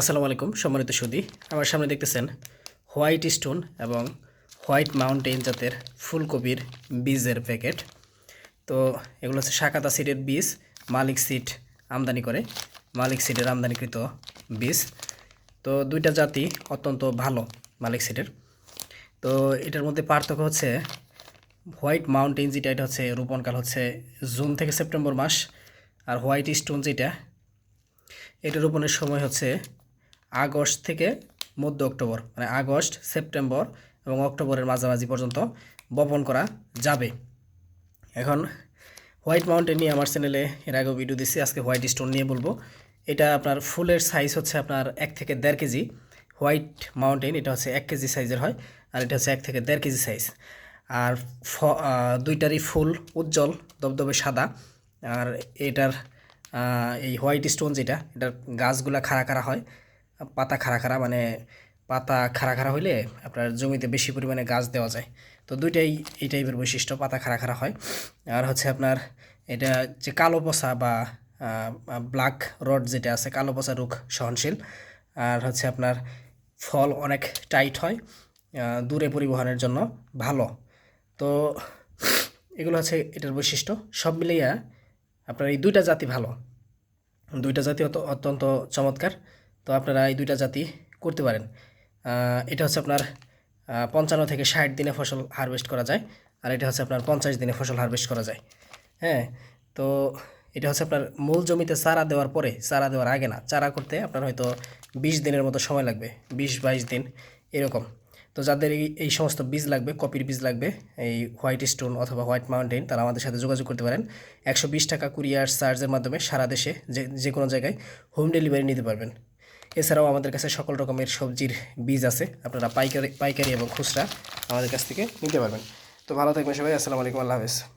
আসসালামু আলাইকুম, সম্মানিত সুদী। আমার সামনে দেখতেছেন হোয়াইট স্টোন এবং হোয়াইট মাউন্টেন জাতের ফুলকপির বীজের প্যাকেট। তো এগুলো হচ্ছে শাকাতা সিডের বীজ, মালিক সিড আমদানি করে, মালিক সিডের আমদানিকৃত বীজ। তো দুইটা জাতি অত্যন্ত ভালো মালিক সিডের। তো এটার মধ্যে পার্থক্য হচ্ছে হোয়াইট মাউন্টেন যেটা, এটা হচ্ছে রোপণকাল হচ্ছে জুন থেকে সেপ্টেম্বর মাস, আর হোয়াইট স্টোন যেটা, এটা রোপণের সময় হচ্ছে আগস্ট থেকে মধ্য অক্টোবর মানে আগস্ট, সেপ্টেম্বর এবং অক্টোবরের মাঝামাঝি পর্যন্ত বপন করা যাবে। এখন হোয়াইট মাউন্টেন নিয়ে আমার চ্যানেলে এর আগেও ভিডিও দিচ্ছি আজকে হোয়াইট স্টোন নিয়ে বলব। এটা আপনার ফুলের সাইজ হচ্ছে আপনার এক থেকে দেড় কেজি। হোয়াইট মাউন্টেন, এটা হচ্ছে এক কেজি সাইজের হয় আর এটা হচ্ছে এক থেকে দেড় কেজি সাইজ আর ফ দুইটারই ফুল উজ্জ্বল, দবদবে সাদা। আর এটার এই হোয়াইট স্টোন যেটা, এটার গাছগুলা খাড়া খাড়া হয়। পাতা খাড়া খাড়া মানে পাতা খাড়া খাড়া হইলে আপনার জমিতে বেশি পরিমাণে গাছ দেওয়া যায়। তো দুইটাই, এই টাইপের বৈশিষ্ট্য, পাতা খাড়া খাড়া হয়। আর হচ্ছে আপনার এটা যে কালো পচা বা ব্ল্যাক রড যেটা আছে, কালো পচা রোগ সহনশীল। আর হচ্ছে আপনার ফল অনেক টাইট হয় দূরে পরিবহনের জন্য ভালো। তো এগুলো হচ্ছে এটার বৈশিষ্ট্য। সব মিলিয়ে আপনার এই দুইটা জাতি ভালো। দুইটা জাতি অত- অত্যন্ত চমৎকার। তো আপনারা এই দুইটা জাতি করতে পারেন। এটা হচ্ছে আপনার পঞ্চান্ন থেকে ষাট দিনে ফসল হারভেস্ট করা যায় আর এটা হচ্ছে আপনার পঞ্চাশ দিনে ফসল হারভেস্ট করা যায়। হ্যাঁ তো এটা হচ্ছে আপনার মূল জমিতে চারা দেওয়ার পরে, চারা দেওয়ার আগে না, চারা করতে আপনার হয়তো বিশ দিনের মতো সময় লাগবে, বিশ বাইশ দিন এরকম। তো যাদের এই এই সমস্ত বীজ লাগবে, কপির বীজ লাগবে, এই হোয়াইট স্টোন অথবা হোয়াইট মাউন্টেন, তারা আমাদের সাথে যোগাযোগ করতে পারেন। একশো বিশ টাকা কুরিয়ার চার্জের মাধ্যমে সারা দেশে যে যে কোনো জায়গায় হোম ডেলিভারি নিতে পারবেন। এছাড়াও আমাদের কাছে সকল রকমের সবজির বীজ আছে। আপনারা পাইকারি পাইকারি এবং খুচরা আমাদের কাছ থেকে নিতে পারবেন। তো ভালো থাকবেন সবাই, আসসালামু আলাইকুম, আল্লাহ হাফেজ।